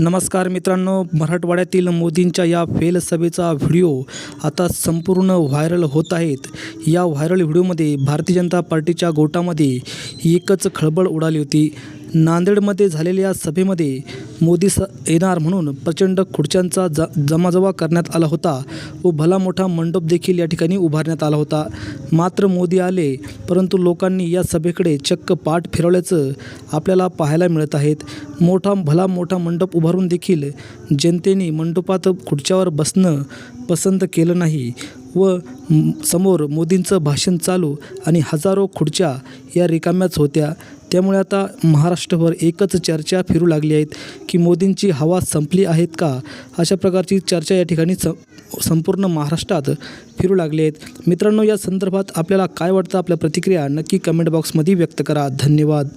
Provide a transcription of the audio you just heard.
नमस्कार मित्रांनो मराठवाड्यातील मोदींच्या या फेल सभेचा व्हिडिओ आता संपूर्ण व्हायरल होत आहेत. या व्हायरल व्हिडिओमध्ये भारतीय जनता पार्टीच्या गोटामध्ये एकच खळबळ उडाली होती. नांदेडमध्ये झालेल्या सभेमध्ये मोदी स येणार म्हणून प्रचंड खुर्च्यांचा ज जमाजमा करण्यात आला होता. व भला मोठा मंडप देखील या ठिकाणी उभारण्यात आला होता. मात्र मोदी आले परंतु लोकांनी या सभेकडे चक्क पाठ फिरवल्याचं आपल्याला पाहायला मिळत आहेत. मोठा भला मोठा मंडप उभारून देखील जनतेने मंडपात खुर्च्यावर बसणं पसंत केलं नाही. व समोर मोदींचं भाषण चालू आणि हजारो खुर्च्या या रिकाम्याच होत्या. त्यामुळे आता महाराष्ट्रभर एकच चर्चा फिरू लागली आहेत की मोदींची हवा संपली आहेत का? अशा प्रकारची चर्चा या ठिकाणी स संपूर्ण महाराष्ट्रात फिरू लागली आहेत. मित्रांनो या संदर्भात आपल्याला काय वाटतं? आपल्या प्रतिक्रिया नक्की कमेंट बॉक्समध्ये व्यक्त करा. धन्यवाद.